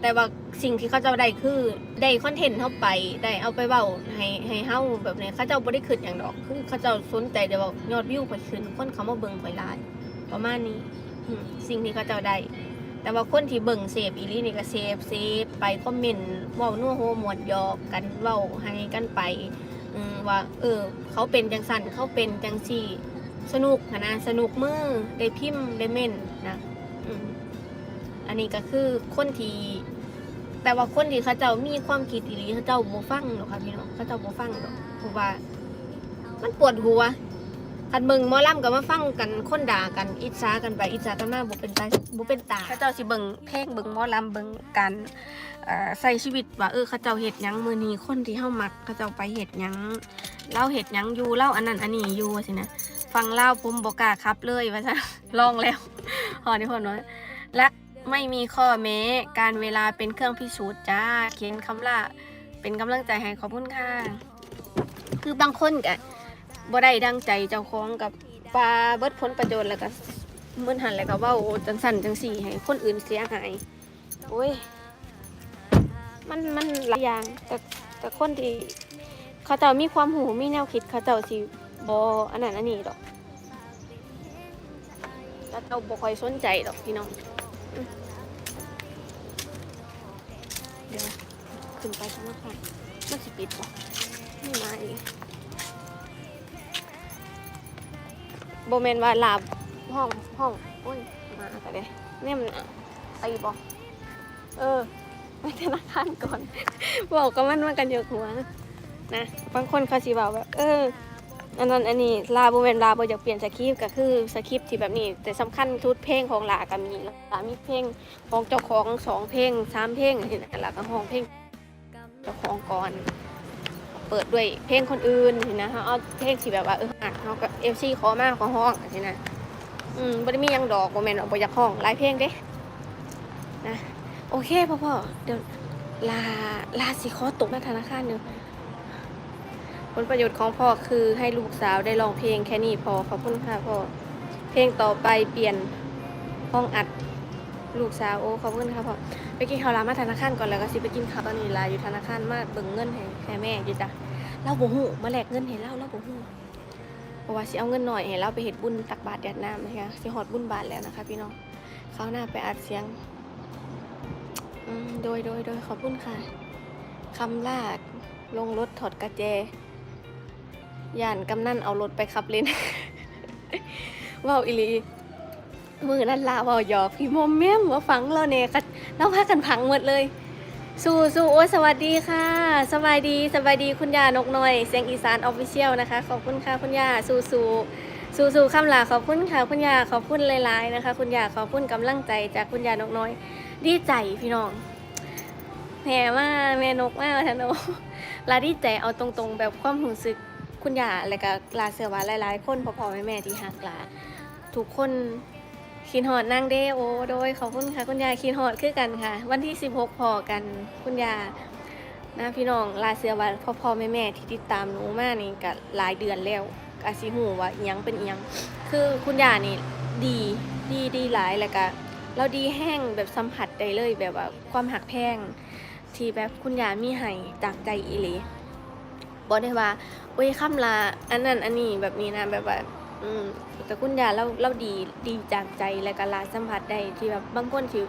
แต่ว่าสิ่งที่เขาเจ้าได้คือได้คอนเทนต์เข้าไปได้เอาไปเว้าให้ให้เฮาแบบนี้เขาเจ้าบ่ได้ขึ้นอย่างดอก คือเขาเจ้าสนใจแต่ว่ายอดวิวไปขึ้นคนเขามาเบิ่งไปหลาย ประมาณนี้สิ่งที่เขาเจ้าได้แต่ว่าคนที่เบิ่งเสพอีลีนี่ก็เสพเสพไปคอมเมนต์เว้านัวโฮมวดยอกกันเว้าให้กันไปว่า เออ เขาเป็นจังสันเขาเป็นจังสี่ สนุกนะสนุกมือได้พิมพ์ได้เม่น อันนี้ก็คือคนที่แต่ว่าคนที่เขาเจ้ามีความคิดอีหลีเขาเจ้าบ่ฟังหรอกค่ะพี่น้องเขาเจ้าบ่ฟังหรอกเพราะว่า มันปวดหัวคันเบิ่งหมอลำก็มาฟังกันคนด่ากันอิจฉากันไปอิจฉากันมาบ่เป็นตาบ่เป็นตาเขาเจ้าสิเบิ่งเพลงเบิ่งหมอลำเบิ่งการเอ่อใส่ชีวิตว่าเออเขาเจ้าเฮ็ดยังมือนี้คนที่เฮามักเขาเจ้าไปเฮ็ดยังเล่าเฮ็ดยังอยู่เล่าอันนั้นอันนี้อยู่ว่าสินะฟังเล่าผมบอกกาครับเลยว่าซะลองแล้วหอนี่พอน้อยรัก ไม่มีข้อแม้ การเวลาเป็นเครื่องพิสูจน์จ้า เขียนคำล่าเป็นกำลังใจให้ขอบคุณค่ะ คือบางคนกะบ่ได้ดังใจเจ้าของกับปลาเบิดผลประโยชน์แล้วก็มึนหันแล้วก็ว้าโอ้จังสั่นจังสี่ให้คนอื่นเสียหายโอ้ยมันมันหลายอย่างแต่แต่คนที่เขาเจ้ามีความหูมีแนวคิดเขาเจ้าสิบออันนั้นอันนี้ดอกแล้วเราบ่ค่อยสนใจดอกพี่น้อง เดี๋ยว ขึ้นไปข้างนอกก่อนมันสิปิดบ่ไม่มาอีกโบเมนว่าลาบห้องห้องโอ้ยมาแต่เด้เนี่ยมันตีบ่เออไปธนาคารก่อน บอกกับมันว่ากันเยอะหัวนะ บางคนเขาสิบอกแบบ เออ อันนั้นอันนี้ลาบเวนลาบอยากเปลี่ยนสคริปต์ก็คือสคริปต์ที่แบบนี้ แต่สำคัญทุดเพลงของลาก็มีลามีเพลงของเจ้าของสองเพลงสามเพลงนี่นะลาก็ห้องเพลงเจ้าของก่อนเปิดด้วยเพลงคนอื่นนี่นะเขาเอาเพลงที่แบบว่าเออหักเขาก็เอฟซีขอมากขอห้องนี่นะอืมบ่ได้มียังดอกโมเมนบ่อยากห้องหลายเพลงเด้นะโอเคพ่อพ่อเดี๋ยวลาลาสิขอตกหน้าธนาคารเนอะผ ลประโยชน์ของพ่อคือให้ลูกสาวได้ร้องเพลงแค่นี้พอขอบคุณค่ะพ่อ เพลงต่อไปเปลี่ยนห้องอัดลูกสาวโอ้ขอบคุณค่ะพ่อไปกินข้าวร้านมาธนาคารก่อนแล้วก็สิไปกินข้าวตอนนี้ลาอยู่ธนาคารมาเบิ่งเงินให้ให้แม่อยู่จ้ะเราบ่ฮู้มาแลกเงินให้เราเราบ่ฮู้เพราะว่าสิเอาเงินหน่อยให้เราไปเฮ็ดบุญตักบาตรแดดน้ำนะคะสิฮอดบุญบาทแล้วนะคะ พี่น้องเขาหน้าไปอัดเสียงโดยโดยโดยขอบคุณค่ะคำลากลงรถถอดกระแจ ย่านกำนันเอารถไปขับเล่นว้าวอิลีมือนั่นลาว้าหยอกพี่มอมแม่มว่าฟังเราเนี่ยก็เราพากันพังหมดเลย สู้สู้โอ้สวัสดีค่ะ สบายดีสบายดีคุณยานกน้อยเสียงอีสานออฟฟิเชียลนะคะ ขอบคุณค่ะคุณยาสู้สู้สู้สู้คำลาขอบคุณค่ะคุณยาขอบคุณหลายๆนะคะ คุณยาขอบคุณกำลังใจจากคุณยานกน้อย ดีใจพี่น้องแหมมากแม่นกมากทนโอลาดีใจเอาตรงๆแบบความรู้สึก คุณย่าแล้วก็ลาเสือว่าหลายๆ คนพ่อๆแม่ๆที่หักลาทุกคนคินหอดนางเดโอ โดยขอบคุณค่ะ คุณยายคินหอดคือกันค่ะ วันที่ 16พอกันคุณยานะพี่น้องลาเสือว่าพ่อๆแม่ๆที่ติดตามหนูมานี่ก็หลายเดือนแล้วกาซิหูว่าอิหยังเป็นเอิหยังคือคุณยานี่ดีดีดีหลายแล้วก็เราดีแห้งแบบสัมผัสได้เลยแบบว่าความหักแพงที่แบบคุณยามีให้จากใจอีหลี บอกได้ว่าโอ้ยคำลาอันนั้นอันนี้แบบนี้นะแบบว่าอืมแต่คุณยาเราเราดีดีจากใจและก็ลาสัมผัสได้ที่แบบบางคนที่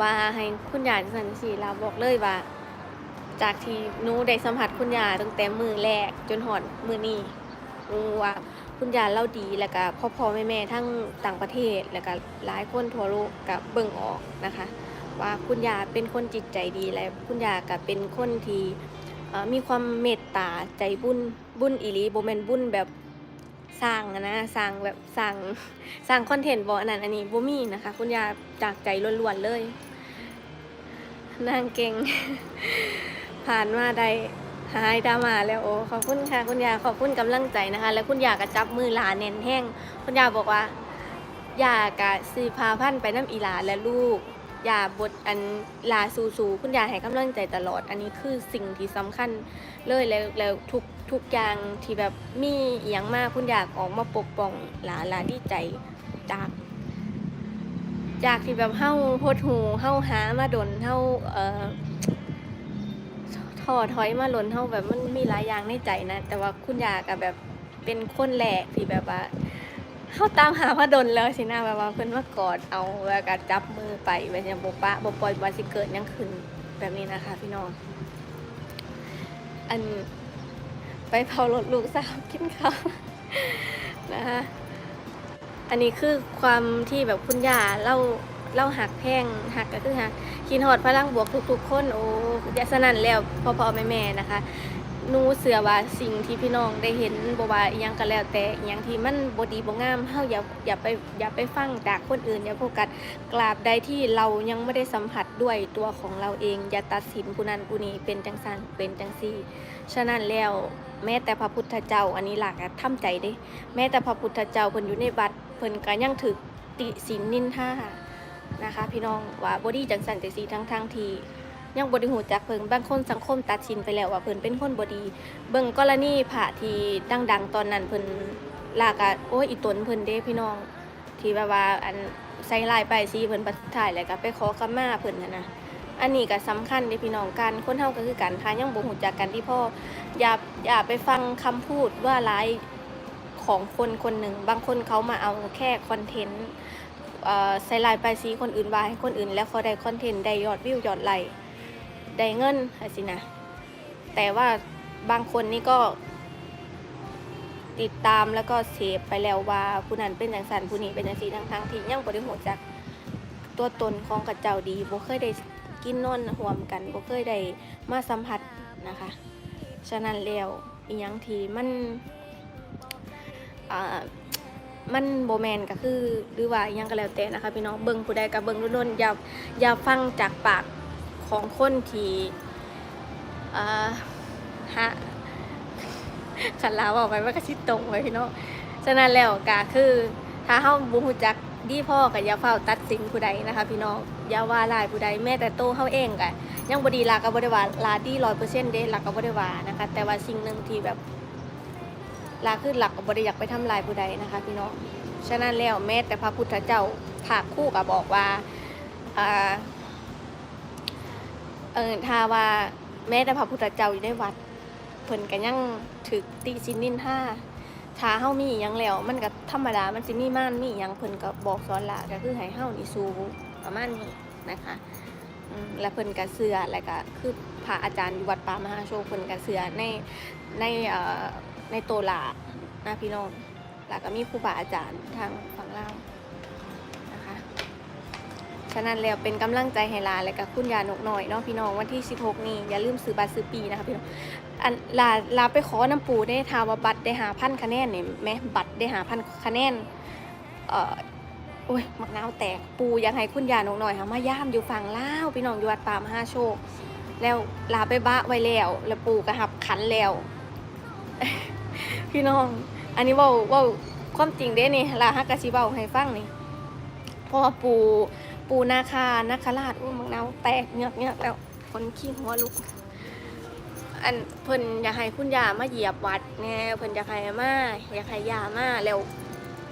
ว่าให้คุณยาสันสีลาบอกเลยว่า จากที่นู้ได้สัมผัสคุณยาตั้งแต่มือแรกจนหอดมือนี้หนูว่าคุณยาเราดีแล้วก็พ่อพ่อแม่แม่ทั้งต่างประเทศแล้วก็หลายคนทั่วโลกกับเบิ่งออกนะคะ ว่าคุณยาเป็นคนจิตใจดีและคุณยาก็เป็นคนที่ มีความเมตตาใจบุญบุญอีหลีโบแมนบุญแบบสร้างอะนะสร้างแบบสร้างสร้างคอนเทนต์บออันนั้นอันนี้บ่มีนะคะ คุณยาจากใจล้วนๆเลยนางเก่ง ผ่านมาได้หายดรามาแล้วโอ้ขอบคุณค่ะ คุณยาขอบคุณกำลังใจนะคะ แล้วคุณยาก็จับมือหลานแน่นแห้ง คุณยาบอกว่า ยากะซื้อพาพันไปน้ำอีหลาและลูก ย่าบทอันลาสูสูคุณยายให้กำลังใจตลอด อันนี้คือสิ่งที่สำคัญเลยแล้วแล้วทุกทุกอย่างที่แบบมีอหย่างมากคุณอยากออกมาปกป้องหลาหลานี่ใจจาก จากที่แบบเฮาโหดหูเฮาหามาดนเฮาเอ่อทอถอยมาหล่นเฮาแบบมันมีหลายอย่างในใจนะ แต่ว่าคุณยาก็แบบเป็นคนแรกที่แบบว่า เฮาตามหามาดนแล้วสินะแบบว่าเพิ่นมากอดเอาแล้วก็จับมือไปแบบนี้บปะบปล่อยบ่สิเกิดยังขึ้นแบบนี้นะคะ พี่น้อง อันไปเผารถลูกสาวกินข้าวนะคะอันนี้คือความที่แบบคุณย่าเล่าเล่าหักแพงหักก็คือหักคินหอดพลังบวกทุกๆคนโอ้ยสนั่นแล้วพ่อพ่อแม่แม่ๆนะคะ หนูเสือว่าสิ่งที่พี่น้องได้เห็นบว่าอหยังก็แล้ว แต่อหยังที่มันบดีบ่งามเฮาอย่าอย่าไปอย่าไปฟังจากคนอื่นอย่าโฟกัสกราบใดที่เรายังไม่ได้สัมผัสด้วยตัวของเราเอง อย่าตัดสินผู้นั้นผู้นี้เป็นจังสันเป็นจังซี่ ฉะนั้นแล้วแม้แต่พระพุทธเจ้าอันนี้หลักอะทำใจเด้ แม้แต่พระพุทธเจ้าเพิ่นอยู่ในวัดเพิ่นก็ยังถึกติสินนินท่านะคะ พี่น้องว่าบ่ดีจังสันจังสีทั้งทงๆที่ ยังบ่ได้ฮู้จักเพิ่นบางคนสังคมตัดสินไปแล้วว่าเพิ่นเป็นคนบดี เบิ่งกรณีพระที่ดังๆ ตอนนั้นเพิ่นลากะโอ้ยอีตนเพิ่นเด้พี่น้อง ที่แบบว่าอันใส่ลายไปายสีเพิ่นบัดท้ายแล้วก็ไปขอขมาเพิ่นนะนะอันนี้ก็สำคัญเด้พี่น้องกันคนเฮาก็คือกันถ้ายังบ่ฮู้จักกันที่พ่ออย่าอย่าไปฟังคำพูดว่าร้ายของคนคนหนึ่ง บางคนเขามาเอาแค่คอนเทนต์ใส่ลายไปายสีคนอื่นวาให้คนอื่น แล้วเขาได้คอนเทนต์ได้ยอดวิวยอดไลค์ ได้เงินอะไรสินะ แต่ว่าบางคนนี่ก็ ติดตามแล้วก็เสพไปแล้วว่าผู้นั้นเป็นอย่างสันผู้นี้เป็นอย่างสีทั้งทั้งที่ยังบริโภคจากตัวตนของกับเจ้าดีบ่เคยได้กินนอนห่วมกันบ่เคยได้มาสัมผัสนะคะ ฉะนั้นแล้วอีหยังที่มันอ่ามันโบแมนก็คือหรือว่ายังก็แล้วแต่นะคะพี่น้องเบิ่งผู้ใดกับเบิ่งรุ่นๆอย่าอย่าฟังจากปาก ของคนที่ฮะขันลาบอกไปว่าก็ชิดตรงไว้พี่น้องฉะนั้นแล้วก็คือ ถ้าเฮาบ่ฮู้จักดีพ่อก็อย่าเฝ้าตัดสินผู้ใดนะคะ พี่น้องอย่าว่าลายผู้ใดแม้แต่โตวเฮาเองก็ยังบดีลากับบริวาลาดีร้อยเปอร์เซ็นต์เด้ลากับบริวานะคะ แต่ว่าสิ่งหนึ่งที่แบบลาคือหลักกับบริอยากไปทำลายผู้ใดนะคะ พี่น้อง ฉะนั้นแล้วแม้แต่พระพุทธเจ้าภาคคู่กับบอกว่า เออถ้าว่าแม้แต่พระพุทธเจ้าอยู่ในวัด เพิ่นก็ยังถึกตีสินนินท่าถ้าเฮามีอหยังแล้ว มันก็ธรรมดามันสิมีม่านมีอหยังเพิ่นก็บอกสอนละก็คือให้เฮานี่สู้ประมาณนี้นะคะและเพิ่นก็เสือแล้วก็คือพระอาจารย์อยู่วัดป่ามหาโชคเพิ่นก็เสือในในเอ่อในโตลานะพี่น้องแล้วก็มีครูบาอาจารย์ทางฝ ฉะนั้นแล้วเป็นกำลังใจให้ลาและก็คุณยานกหน่อยเนาะพี่น้องวันที่ 16 นี้อย่าลืมซื้อบัตรซื้อปีนะคะพี่น้องอันลาลาไปขอน้ำปูได้ทาวาบัตรได้หาพันคะแนนเนี่ยแม่บัตรได้หาพันคะแนนเอ่อโอ้ยมักนาวแตกปูอยากให้คุณยานกหน่อยค่ะมาย่ามอยู่ฝั่งล่าวพี่น้องอยู่วัดป่ามหาโชค แล้วลาไปบ้าไว้แล้วแล้วปูกระหับขันแล้ว พี่น้อง อันนี้ว่าว่าความจริงเด้นี่ลาฮักกะชิเบาให้ฟังนี่เพราะว่าปู ปูนาคานาคราชอุ้ยมักนาวแตกเงือกเงือกแล้วคนขี้หัวลุก อันเพิ่นอยากให้คุณยามาเหยียบวัดแน่เพิ่นอยากให้มาอยากให้ยามาแล้ว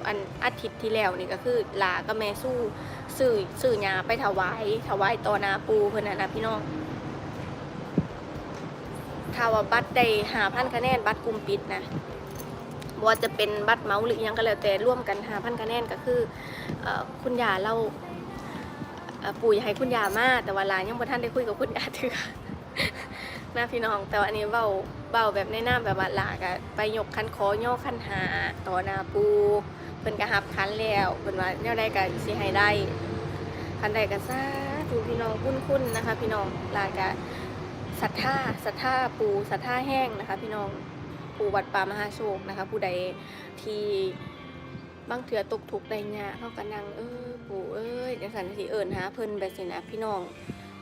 อันอาทิตย์ที่แล้วนี่ก็คือลากับแม่สู้สื่อสื่อยาไปถวายถวายต่อนาปูเพิ่นน่ะนะพี่น้องถ้าว่าบัตรได้หาพันคะแนนบัตรกลุ่มปิดนะว่าจะเป็นบัตรเมาหรือยังก็แล้วแต่ร่วมกันหาพันคะแนนก็คืออคุณยาเรา ปู่อยากให้คุณยามาแต่ว่าหลานยังบ่ทันได้คุยกับคุณยาเถือนะพี่น้อง แต่ว่าอันนี้เบาเบาแบบในหน้าแบบว่าหลากอะไปยกคันคอย่อคันหาต่อหนาปูเพิ่นก็หับคันแล้วเพิ่นว่าแนวใดก็สิให้ได้คันใดก็สาธุพี่น้องคุ้นๆนนะคะ พี่น้องหลายก็ศรัทธาศรัทธาปูศรัทธาแห้งนะคะ พี่น้องปูวัดป่ามหาโชคนะคะ ผู้ใดที่บางเถื่อตกทุกข์ได้ยาเฮาก็นั่งเออ ปู่เอ้ยจังซั่นสิเอิ้นหาเพิ่นแบบสินะพี่น้อง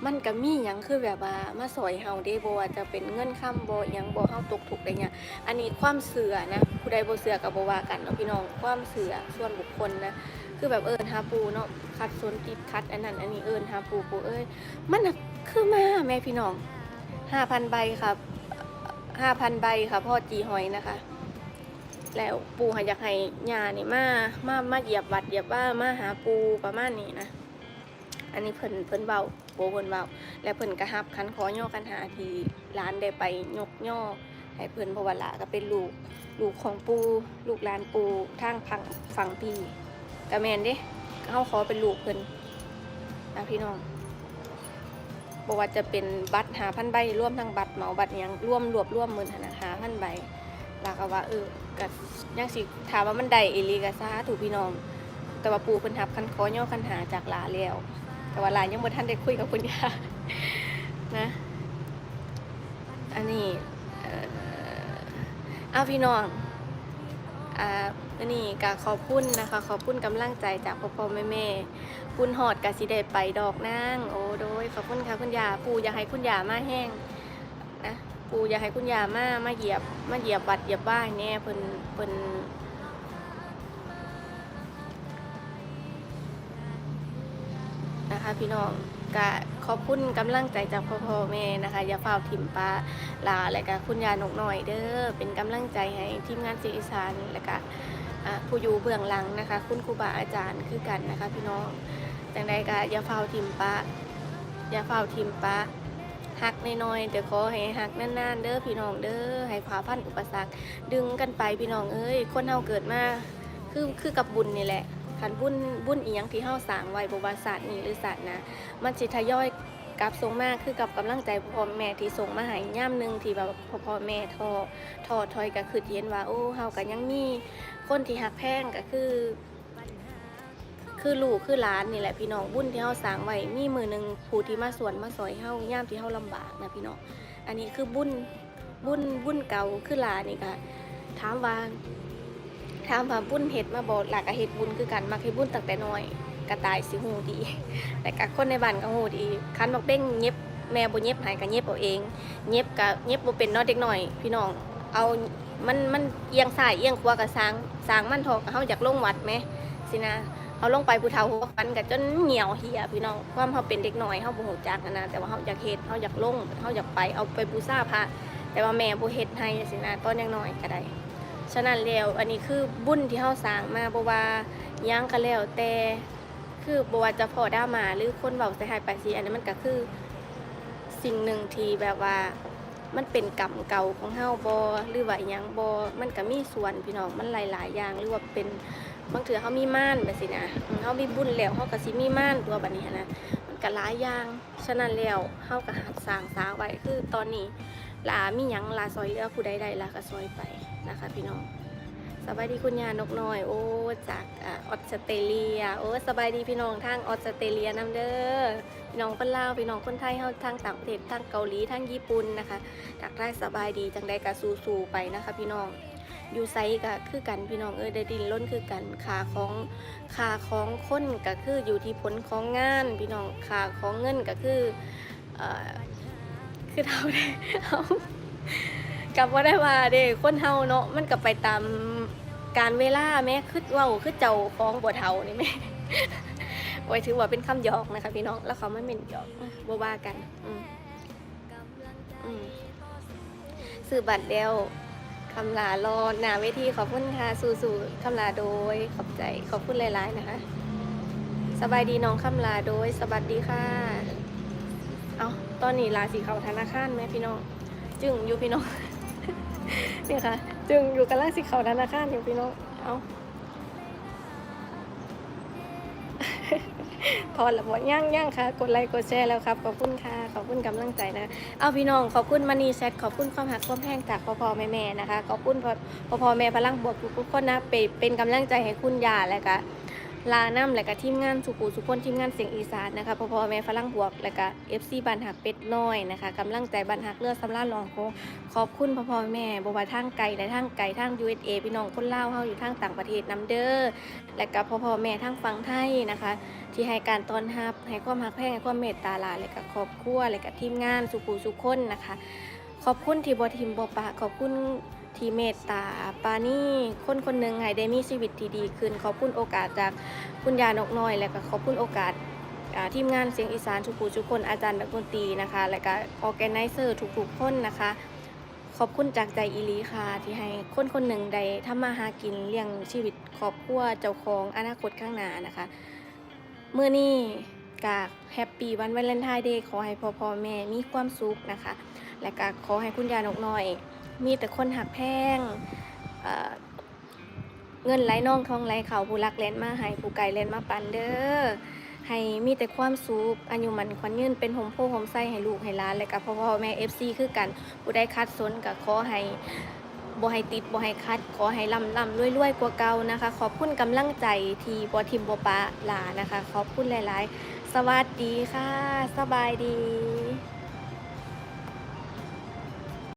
มันก็มีหยังคือแบบว่ามาสอยเฮาเด้บ่ว่าจะเป็นเงินค้ำบ่หยังบ่เฮาตกทุกข์ได้ยากอันนี้ความเสือนะผู้ใดบ่เสือกับบ่ว่ากันเนาะพี่น้องความเสือส่วนบุคคลนะคือแบบเอิญหาปูเนาะคัดสนติดคัดอันนั้นอันนี้เอิญหาปูปูเอ้ยมันน่ะคือมาแม่พี่น้อง5,000ใบครับ5,000ใบค่ะพ่อจีหอยนะคะ แล้วปูหาอยากให้ญานี่มามามาเหยียบวัดเหยียบว่ามาหาปูประมาณนี้นะอันนี้เพิ่นเพิ่นเบาโบเพิ่นเบาและเพิ่นก็ฮับคันขอย่อกันหาที่ร้านได้ไปยกย่อให้เพิ่นพวลาก็เป็นลูกลูกของปูลูกหลานปูทางพังฝั่งพี่ก็แมนเด้เฮาขอเป็นลูกเพิ่นนะพี่น้องบ่ว่าจะเป็นบัตร5,000ใบร่วมทั้งบัตรเหมาบัตรยังร่วมรวบร่วมหมื่นหั้นนะ5,000ใบ ลาก็ว่าเออก็ยังสิถามว่ามันได้อีหลีก็สาธุพี่น้อง แต่ว่าปูเพิ่นทับคันคอย่อคันหาจากหลาแล้วแต่ว่าหลานยังบ่ทันได้คุยกับคุณย่านะ อันนี้เอ่อเอาพี่น้องอ่าอันนี้ก็ขอบคุณนะคะ ขอบคุณกำลังใจจากพ่อพ่อแม่แม่คุณหอดกะสิได้ไปดอกนางโอ้โดยขอบคุณค่ะคุณยาปู่อยากให้คุณยามาแห้ง ปูอยากให้คุณยามามาเหยียบมาเหยียบบัดเหยียบบ้านแน่เพิ่นเพิ่นนะคะพี่น้องก็ขอบคุณกำลังใจจากพ่อพ่อแม่นะคะอย่าเฝ้าถิ่มปลาลาและก็คุณยานกหน่อยเด้อเป็นกำลังใจให้ทีมงานเสียงอีสานและก็ผู้อยู่เบื้องหลังนะคะ คุณครูบาอาจารย์คือกันนะคะ พี่น้องจังใดก็อย่าเฝ้าถิ่มปลาอย่าเฝ้าถิ่มปลา หักน้อยๆแต่ขอให้หักนานๆ เด้อพี่น้องเด้อให้ฝ่าฟันอุปสรรค ดึงกันไปพี่น้องเอ้ยคนเฮาเกิดมาคือคือกับบุญนี่แหละคันบุญบุญอีหยังที่เฮาสร้างไว้บ่ว่าศาสตร์นี้หรือศาสตร์นะมันสิทยอยกับส่งมากคือกับกำลังใจพ่อแม่ที่ส่งมาห้ย่ามหนึ่งที่แบบพ่อแม่ทอทอถอยก็คือเห็นว่าโอ้เฮาก็ยังมีคนที่ฮักแพงก็คือ คือลูกคือหลานนี่แหละพี่น้องบุญที่เฮาสร้างไว้มีมือหนึ่งผู้ที่มาสวนมาสอยเฮาย่ามที่เฮาลำบากนะพี่น้องอันนี้คือบุญบุญบุญเก่าคือหลานนี่ก็ถามว่าถามว่าบุญเฮ็ดมาบ่หลักก็เฮ็ดบุญคือกันมักเฮ็ดบุญตั้งแต่น้อยกระตายสิฮู้ดีแต่กับคนในบ้านก็ฮู้ดีคันบักเบ้งเย็บแม่บ่เย็บให้ก็เย็บเอาเองเย็บก็เย็บบ่เป็นเนาะเด็กน้อย พี่น้องเอามันมันเอียงซ้ายเอียงขวาก็สร้างสร้างมันเถอะเฮาอยากลงวัดแหมสินะ เอาลงไปผู้เฒ่าหัวฟันก็จนเหี่ยวเหี่ยพี่น้องความเฮาเป็นเด็กน้อยเฮาบ่ฮู้จักนะแต่ว่าเฮาอยากเฮ็ดเฮาอยากลงเฮาอยากไปเอาไปบูชาพระแต่ว่าแม่บ่เฮ็ดให้สินะตอนยังน้อยก็ได้ฉะนั้นแล้วอันนี้คือบุญที่เฮาสร้างมาบ่ว่าหยังก็แล้วแต่คือบ่ว่าจะพอด้ามาหรือคนเว้าใส่ให้ไปสิอันนี้มันก็คือสิ่งหนึ่งที่แบบว่า มันเป็นกรรมเก่าของเฮาบอหรือว่าอิหยังบอมันก็มีส่วนพี่น้องมันหลาย ๆ อย่างหรือว่าเป็นบางเทื่อเขามีม่านแบบสินะเขามีบุญแล้วเขาก็สิมีม่านตัวบัดนี้นะมันก็หลายอย่างฉะนั้นแล้วเขาก็หัดสร้างสาไว้คือตอนนี้ลามีหยังลาซอยเลือผู้ใดๆลาก็ซอยไปนะคะ พี่น้อง สบายดีคุณยานกน้อย โอ้จากออสเตรเลีย โอ้สบายดีพี่น้องทางออสเตรเลียนํเด้อพี่น้องคนลาวพี่น้องคนไทยเฮาทางต่างประเทศทางเกาหลีทางญี่ปุ่นนะคะจากได้สบายดีจังใดก็สู้ๆไปนะคะ พี่น้องอยู่ไซก็คือกันพี่น้องเออได้ดินล้นคือกันขาของขาของคนก็คืออยู่ที่ผลของงาน พี่น้องขาของเงินก็คือเอ่อคือเท่าเด้เฮากับว่าได้ว่าเด้คนเฮาเนาะมันก็ไปตาม การเวลาแม่คือเว้าคือเจ้าของบ่เฒ่านี่แม่ไว้ถือว่าเป็นคำหยอกนะคะพี่น้องแล้วเขาไม่เป็นหยอกบว่ากันอืสื่อบัตรเดียวคำลารอหน้าเวทีขอบคุณค่ะสู่ๆคำลาโดยขอบใจขอบคุณหลายๆนะคะ สบายดีน้องคำลาโดยสวัสดีค่ะ เอาตอนนี้ลาสีเขาธนาคารไหมพี่น้อง จึงอยู่พี่น้องเนี่ยค่ะ จึงอยู่กันล่างสีเขาธนาคารอยู่พี่น้องเอาพอละบทย่างย่างค่ะ กดไลค์กดแชร์แล้วครับ ขอบคุณค่ะ ขอบคุณกำลังใจนะ เอาพี่น้อง ขอบคุณมานีแซดขอบคุณความหักความแห้งจากพ่อพ่อแม่แม่นะคะ ขอบคุณพ่อพ่อแม่พลังบวกทุกๆคนนะเป็นเป็นกำลังใจให้คุณยาและก็ ลาน้ำและก็ทีมงานสุกูสุคนทีมงานเสียงอีสานนะคะพ่อพ่อแม่ฝรั่งบวกและก็เอฟซีบันหักเป็ดน้อยนะคะกำลังใจบันหักเลือดสำราญรองโคขอบคุณพ่อพ่อแม่บว่าทางไกลและทางไกลทาง USA พี่น้องคนเล่าเฮาอยู่ทางต่างประเทศนํเด้อและก็พ่อพ่อแม่ทางฝั่งไทยนะคะ ที่ให้การต้อนรับให้ความหักแพงให้ความเมตตาลาและก็ครอบครัวและก็ทีมงานสุกูสุคนนะคะ ขอบคุณที่บทิมบปะขอบคุณ ที่เมตตาปานี่คนคนหนึ่งให้ได้มีชีวิตที่ดีขึ้น ขอบคุณโอกาสจากคุณยานกน้อย และก็ขอบคุณโอกาสทีมงานเสียงอีสานทุกผู้ทุกคนอาจารย์นักดนตรีนะคะ และก็ออแกไนเซอร์ทุกๆคนนะคะ ขอบคุณจากใจอีลีค่ะ ที่ให้คนคนหนึ่งได้ทำมาหากินเลี้ยงชีวิตครอบครัวเจ้าของอนาคตข้างหน้านะคะเมื่อนี้กาแฮปปี้วันวาเลนไทน์เดย์ขอให้พ่อพ่อแม่มีความสุขนะคะ และก็ขอให้คุณยานกน้อย มีแต่คนหักแพงเอ่อเงินไหลน่องทองไหลเขาผู้รักเล่นมาให้ผู้ไก่เล่นมาปันเด้อให้มีแต่ความสุขอายุมันควันยืนเป็นหมโพหมไส้ให้ลูกให้ล้านและก็พ่อพ่อแม่เอฟซีคือกันผู้ได้คัดสนก็ขอให้บ่ให้ติดบ่ให้คัด ขอให้ลำลำรวยรวยกว่าเก่านะคะ ขอบคุณกำลังใจที่บ่ทิมบ่ปะลานะคะ ขอบคุณหลาย ๆ สวัสดีค่ะ สบายดี